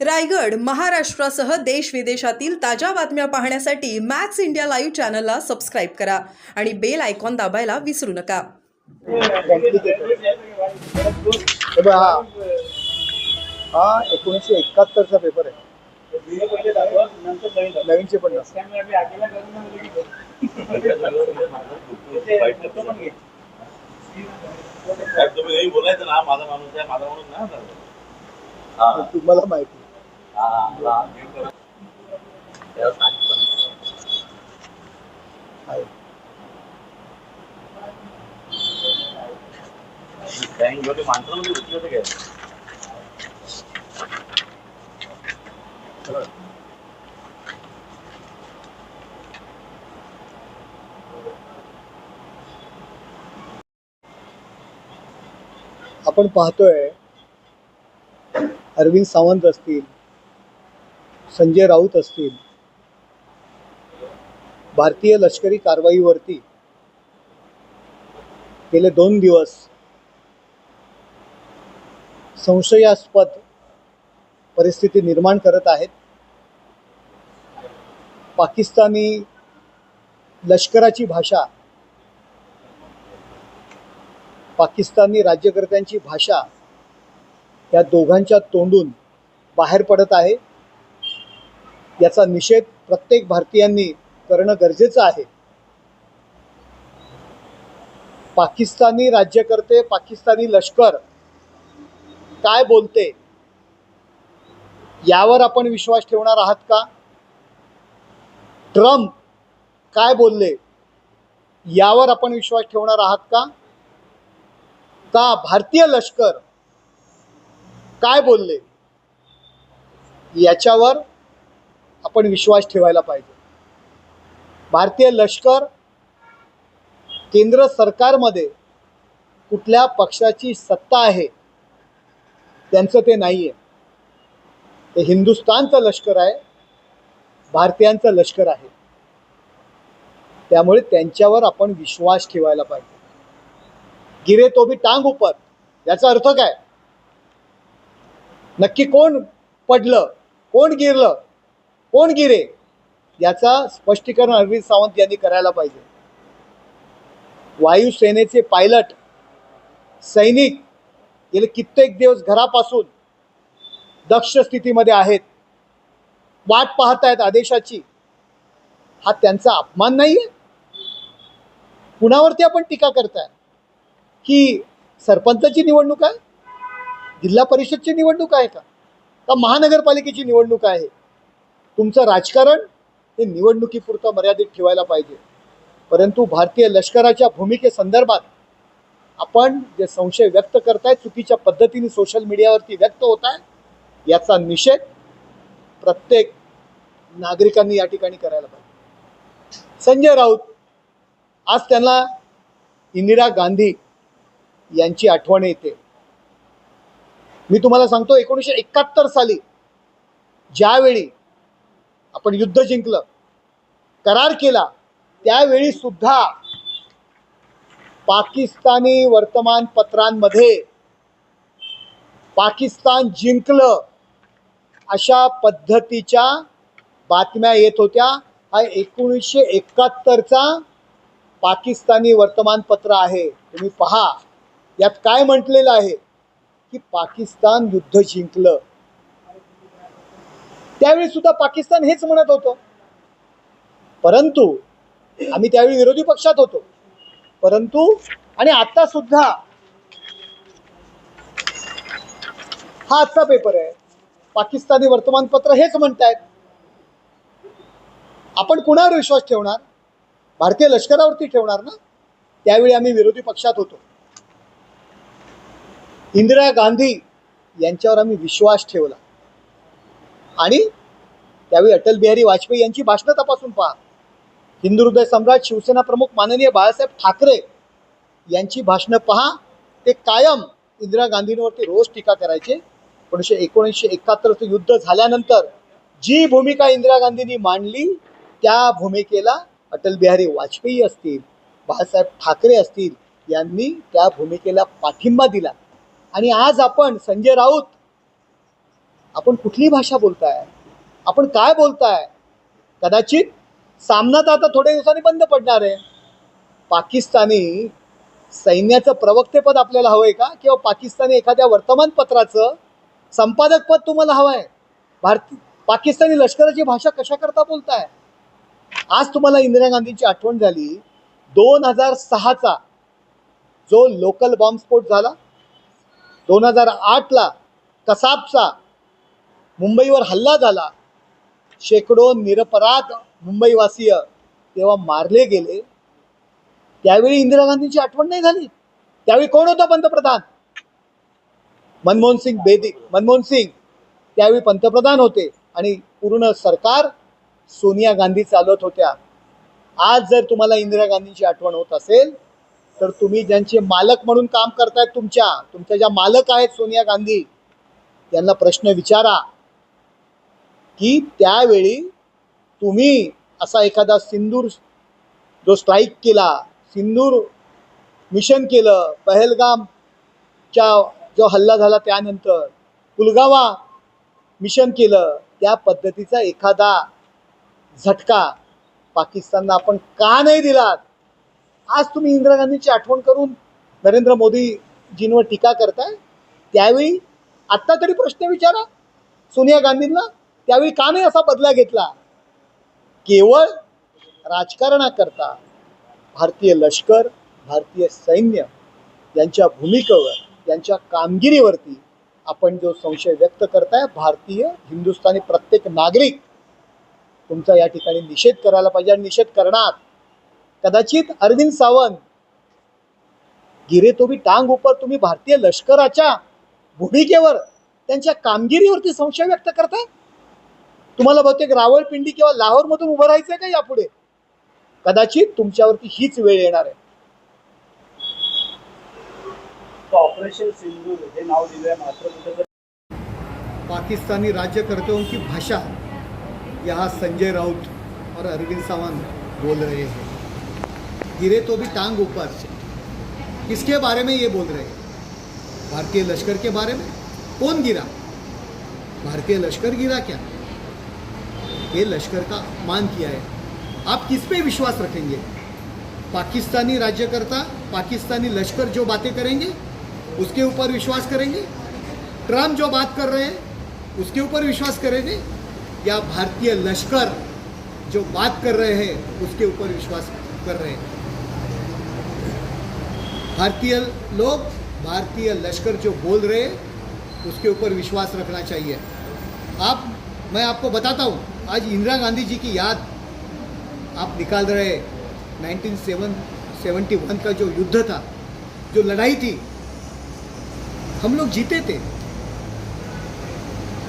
रायगड महाराष्ट्रासह देश विदेशातील ताज्या बातम्या पाहण्यासाठी मॅक्स इंडिया लाईव्ह चॅनलला सबस्क्राईब करा आणि बेल आयकॉन दाबायला विसरू नका हे एकोणीसशे एकाहत्तरचा पेपर आहे नवीनचे पण नसतात. साहेब तुम्ही नेहमी बोलायचं ना माझा माणूस आहे माझा माणूस नाही होणार. हा. तुम्हाला माहिती आपण पाहतोय अरविंद सावंत असतील. संजय राऊत असतील भारतीय लष्करी कारवाईवरती गेले दोन दिवस संशयास्पद परिस्थिती निर्माण करत आहेत. पाकिस्तानी लष्कराची भाषा पाकिस्तानी राज्यकर्त्यांची भाषा या दोघांच्या तोंडून बाहेर पडत आहे. याचा निषेध प्रत्येक भारतीयांनी करणं गरजेचं आहे. पाकिस्तानी राज्यकर्ते पाकिस्तानी लष्कर काय बोलते? यावर आपण विश्वास ठेवणार आहात का? ट्रम्प काय बोलले? यावर आपण विश्वास ठेवणार आहात का? का भारतीय लष्कर काय बोलले? याच्यावर आपण विश्वास ठेवायला पाहिजे. भारतीय लष्कर केंद्र सरकारमध्ये कुठल्या पक्षाची सत्ता आहे त्यांचं ते नाही आहे ते हिंदुस्थानचं लष्कर आहे भारतीयांचं लष्कर आहे. त्यामुळे त्यांच्यावर आपण विश्वास ठेवायला पाहिजे. गिरे तो भी टांग उपर याचा अर्थ काय? नक्की कोण पडलं कोण गिरलं? कोण गिरे? याचा स्पष्टीकरण अरविंद सावंत यांनी करायला पाहिजे. वायुसेनेचे पायलट सैनिक गेले कित्येक दिवस घरापासून दक्ष स्थितीमध्ये आहेत. वाट पाहत आहेत आदेशाची. हा त्यांचा अपमान नाहीये? कुणावरती आपण टीका करताय? की सरपंचाची निवडणूक आहे? जिल्हा परिषदची निवडणूक आहे का? का महानगरपालिकेची निवडणूक आहे? तुमचं राजकारण हे निवडणुकीपुरतं मर्यादित ठेवायला पाहिजे. परंतु भारतीय लष्कराच्या भूमिकेसंदर्भात आपण जे संशय व्यक्त करताय चुकीच्या पद्धतीने सोशल मीडियावरती व्यक्त होत आहे याचा निषेध प्रत्येक नागरिकांनी या ठिकाणी करायला पाहिजे. संजय राऊत आज त्यांना इंदिरा गांधी यांची आठवण येते. मी तुम्हाला सांगतो एकोणीसशे एकाहत्तर साली ज्यावेळी आपण युद्ध जिंकलं करार केला त्यावेळी सुद्धा पाकिस्तानी वर्तमानपत्रांमध्ये पाकिस्तान जिंकलं अशा पद्धतीच्या बातम्या येत होत्या. हा एकोणीसशे एकाहत्तरचा पाकिस्तानी वर्तमानपत्र आहे. तुम्ही पहा यात काय म्हटलेलं आहे? की पाकिस्तान युद्ध जिंकलं. त्यावेळी सुद्धा पाकिस्तान हेच म्हणत होतं. परंतु आम्ही त्यावेळी विरोधी पक्षात होतो. परंतु आणि आता सुद्धा हा आजचा पेपर आहे. पाकिस्तानी वर्तमानपत्र हेच म्हणतायत. आपण कुणावर विश्वास ठेवणार? भारतीय लष्करावरती ठेवणार ना? त्यावेळी आम्ही विरोधी पक्षात होतो. इंदिरा गांधी यांच्यावर आम्ही विश्वास ठेवला. आणि त्यावेळी अटल बिहारी वाजपेयी यांची भाषणं तपासून पहा. हिंदू हृदय सम्राट शिवसेना प्रमुख माननीय बाळासाहेब ठाकरे यांची भाषणं पहा. ते कायम इंदिरा गांधींवरती रोज टीका करायचे. एकोणीसशे एकोणीसशे एकाहत्तरचं युद्ध झाल्यानंतर जी भूमिका इंदिरा गांधींनी मांडली त्या भूमिकेला अटल बिहारी वाजपेयी असतील बाळासाहेब ठाकरे असतील यांनी त्या भूमिकेला पाठिंबा दिला. आणि आज आपण संजय राऊत आपण कुठली भाषा बोलताय? आपण काय बोलताय? कदाचित सामना तर आता थोड्या दिवसांनी बंद पडणार आहे. पाकिस्तानी सैन्याचं प्रवक्तेपद आपल्याला हवं आहे का? किंवा पाकिस्तानी एखाद्या वर्तमानपत्राचं संपादकपद तुम्हाला हवं आहे भारती पाकिस्तानी लष्कराची भाषा कशाकरता बोलताय? आज तुम्हाला इंदिरा गांधींची आठवण झाली. दोन हजार सहाचा जो लोकल बॉम्बस्फोट झाला दोन हजार आठला कसाबचा मुंबईवर हल्ला झाला. शेकडो निरपराध मुंबईवासीय तेव्हा मारले गेले. त्यावेळी इंदिरा गांधींची आठवण नाही झाली. त्यावेळी कोण होता पंतप्रधान? मनमोहन सिंग बेदी मनमोहन सिंग. त्यावेळी पंतप्रधान होते आणि पूर्ण सरकार सोनिया गांधी चालवत होत्या. आज जर तुम्हाला इंदिरा गांधींची आठवण होत असेल तर तुम्ही ज्यांचे मालक म्हणून काम करतायत तुमच्या तुमच्या ज्या मालक आहेत सोनिया गांधी यांना प्रश्न विचारा. की त्यावेळी तुम्ही असा एखादा सिंदूर जो स्ट्राईक केला सिंदूर मिशन केलं पहलगामच्या जो हल्ला झाला त्यानंतर पुलगावा मिशन केलं त्या पद्धतीचा एखादा झटका पाकिस्तानला आपण का नाही दिलात? आज तुम्ही इंदिरा गांधीची आठवण करून नरेंद्र मोदीजींवर टीका करताय त्यावेळी आत्ता तरी प्रश्न विचारा. सोनिया गांधींना त्यावेळी का नाही असा बदला घेतला? केवळ राजकारणाकरता भारतीय लष्कर भारतीय सैन्य यांच्या भूमिकेवर यांच्या कामगिरीवरती आपण जो संशय व्यक्त करताय भारतीय हिंदुस्थानी प्रत्येक नागरिक तुमचा या ठिकाणी निषेध करायला पाहिजे आणि निषेध करणार. कदाचित अरविंद सावंत गिरे तो भी टांग उपर तुम्ही भारतीय लष्कराच्या भूमिकेवर त्यांच्या कामगिरीवरती संशय व्यक्त करताय? तुम्हाला बहुतेक रावळपिंडी किंवा लाहोरमधून उभं राहायचंय का यापुढे? कदाचित तुमच्यावरती हीच वेळ येणार आहे. ऑपरेशन सिंधू हे नाव दिलंय मात्र कुठं पाकिस्तानी राज्यकर्ताओं की भाषा यहाँ संजय राउत और अरविंद सावंत बोल रहे हैं. गिरे तो भी टांग ऊपर. किसके बारे में ये बोल रहे हैं? भारतीय लश्कर के बारे में? कौन गिरा? भारतीय लश्कर गिरा क्या? ये लश्कर का अपमान किया है। आप किस पे विश्वास रखेंगे? पाकिस्तानी राज्यकर्ता, पाकिस्तानी लश्कर जो बातें करेंगे, उसके ऊपर विश्वास करेंगे? ट्रंप जो बात कर रहे हैं, उसके ऊपर विश्वास करेंगे? या भारतीय लश्कर जो बात कर रहे हैं, उसके ऊपर विश्वास कर रहे हैं? भारतीय लोग, भारतीय लश्कर जो बोल रहे हैं, उसके ऊपर विश्वास रखना चाहिए। आप, मैं आपको बताता हूँ आज इंदिरा गांधी जी की याद आप निकाल रहे नाइनटीन सेवन सेवेंटी वन का जो युद्ध था, जो लड़ाई थी, हम लोग जीते थे।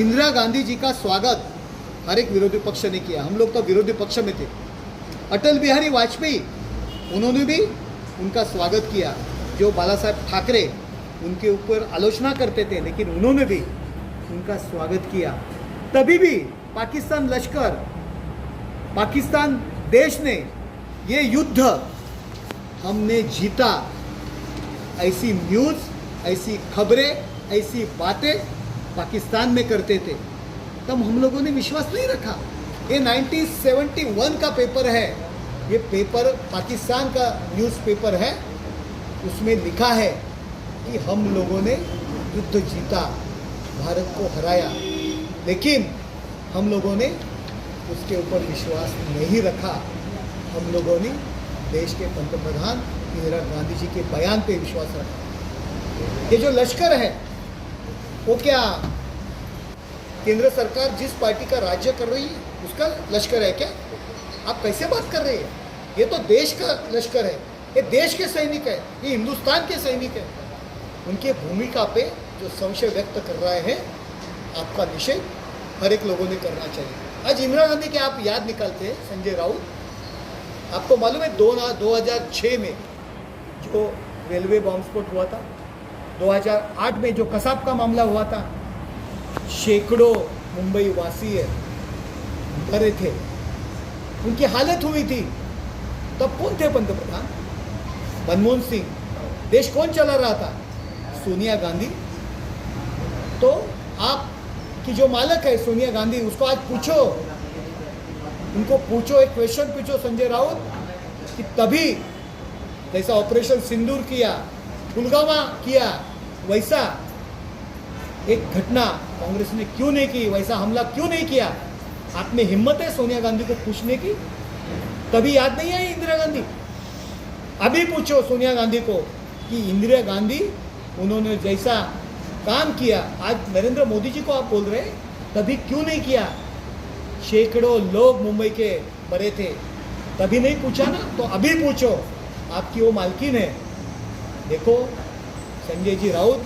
इंदिरा गांधी जी का स्वागत हर एक विरोधी पक्ष ने किया। हम लोग तो विरोधी पक्ष में थे। अटल बिहारी वाजपेयी, उन्होंने भी उनका स्वागत किया। जो बाला साहब ठाकरे उनके ऊपर आलोचना करते थे, लेकिन उन्होंने भी उनका स्वागत किया। तभी भी पाकिस्तान लश्कर पाकिस्तान देश ने ये युद्ध हमने जीता। ऐसी न्यूज़, ऐसी खबरें, ऐसी बातें पाकिस्तान में करते थे। तब हम लोगों ने विश्वास नहीं रखा। ये 1971 का पेपर है। ये पेपर पाकिस्तान का न्यूज़पेपर है। उसमें लिखा है कि हम लोगों ने युद्ध जीता, भारत को हराया। लेकिन हम लोगों ने उसके ऊपर विश्वास नहीं रखा। हम लोगों ने देश के पंतप्रधान इंदिरा गांधी जी के बयान पे विश्वास रखा। ये जो लश्कर है, वो क्या केंद्र सरकार जिस पार्टी का राज्य कर रही है, उसका लश्कर है क्या? आप कैसे बात कर रहे हैं? ये तो देश का लश्कर है। ये देश के सैनिक है, ये हिंदुस्तान के सैनिक है। उनकी भूमिका पे जो संशय व्यक्त कर रहे हैं, आपका निषेध हर एक लोगों ने करना चाहिए। आज इंदिरा गांधी के आप याद निकालते हैं, संजय राउत। आपको मालूम है, दो हज़ार छः में जो रेलवे बॉम्ब बॉम्बस्फोट हुआ था 2008 में जो कसाब का मामला हुआ था, सैकड़ों मुंबई वासी मरे थे। उनकी हालत हुई थी। तब कौन थे पंतप्रधान? मनमोहन सिंह। देश कौन चला रहा था? सोनिया गांधी। तो आप की जो मालक है सोनिया गांधी, उसको आज पूछो। उनको पूछो, एक क्वेश्चन पूछो, संजय राउत, कि तभी जैसा ऑपरेशन सिंदूर किया, पुलवामा किया, वैसा एक घटना कांग्रेस ने क्यों नहीं की, वैसा हमला क्यों नहीं किया? आप में हिम्मत है सोनिया गांधी को पूछने की? तभी याद नहीं आई इंदिरा गांधी? अभी पूछो सोनिया गांधी को कि इंदिरा गांधी, उन्होंने जैसा काम किया। आज नरेंद्र मोदी जी को आप बोल रहे हैं, तभी क्यों नहीं किया? सैकड़ों लोग मुंबई के मरे थे। तभी नहीं पूछा ना? तो अभी पूछो। आपकी वो मालकिन है। देखो, संजय जी राउत,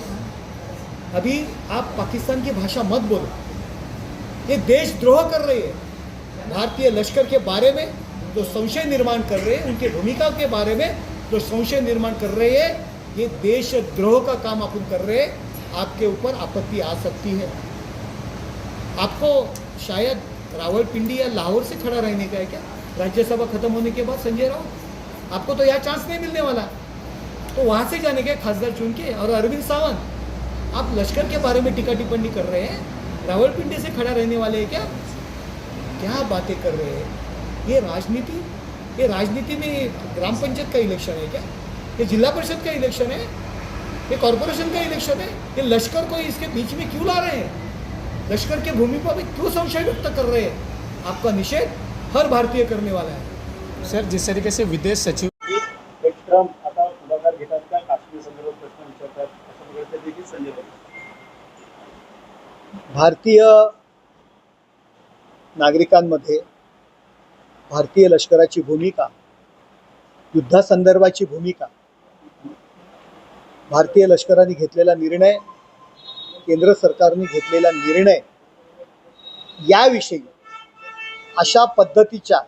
अभी आप पाकिस्तान की भाषा मत बोलो। ये देशद्रोह कर रही है। भारतीय लश्कर के बारे में जो संशय निर्माण कर रहे हैं, उनकी भूमिका के बारे में जो संशय निर्माण कर रहे हैं, ये देशद्रोह का काम अपन कर रहे हैं। आपके ऊपर आपत्ति आ सकती है। आपको शायद रावलपिंडी या लाहौर से खड़ा रहने का है क्या? राज्यसभा खत्म होने के बाद संजय राउत? आपको तो यह चांस नहीं मिलने वाला। तो वहाँ से जाने के खासदार चुन के और अरविंद सावंत, आप लश्कर के बारे में टीका टिप्पणी कर रहे हैं? रावलपिंडी से खड़ा रहने वाले हैं क्या? क्या बातें कर रहे हैं? ये राजनीति ये राजनीति में ग्राम पंचायत का इलेक्शन है क्या? ये जिला परिषद का इलेक्शन है? ये कॉरपोरेशन का इलेक्शन है। ये लश्कर को इसके बीच में क्यों ला रहे हैं? लश्कर के भूमि पर क्यों संशय व्यक्त कर रहे हैं? आपका निषेध हर भारतीय करने वाला है। सर जिस तरीके से विदेश सचिव भारतीय नागरिकांमध्ये भारतीय लष्कराची भूमिका युद्धासंदर्भाची भूमिका भारतीय लष्कराने घेतलेला निर्णय केंद्र सरकारने घेतलेला निर्णय याविषयी अशा पद्धतीच्या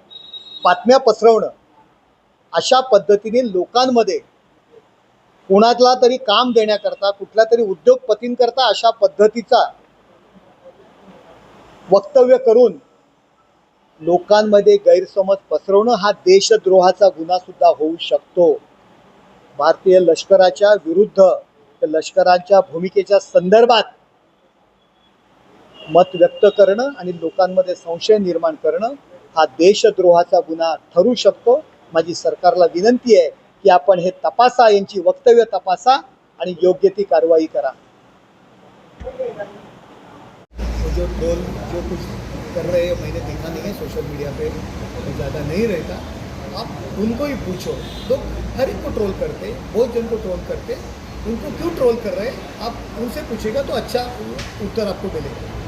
बातम्या पसरवणं अशा पद्धतीने लोकांमध्ये कोणाला तरी काम देण्याकरता कुठल्या तरी उद्योगपतींकरता अशा पद्धतीचा वक्तव्य करून लोकांमध्ये गैरसमज पसरवणं हा देशद्रोहाचा गुन्हा सुद्धा होऊ शकतो. भारतीय लष्कराच्या विरुद्ध लष्करांच्या लष्कराच्या भूमिकेच्या संदर्भात मत व्यक्त करणं आणि लोकांमध्ये संशय निर्माण करणं हा देशद्रोहाचा गुन्हा ठरू शकतो. माझी सरकारला विनंती आहे की आपण हे तपासा यांची वक्तव्य तपासा आणि योग्य ती कारवाई करा. जो जो कुछ कर रहे हैं मैंने देखा नहीं है सोशल मीडिया पे ज़्यादा नहीं रहता। आप उनको ही पूछो। लोग हर एक को ट्रोल करते बहुत जन को ट्रोल करते उनको क्यों ट्रोल कर रहे हैं? आप उनसे पूछेगा तो अच्छा उत्तर आपको मिलेगा।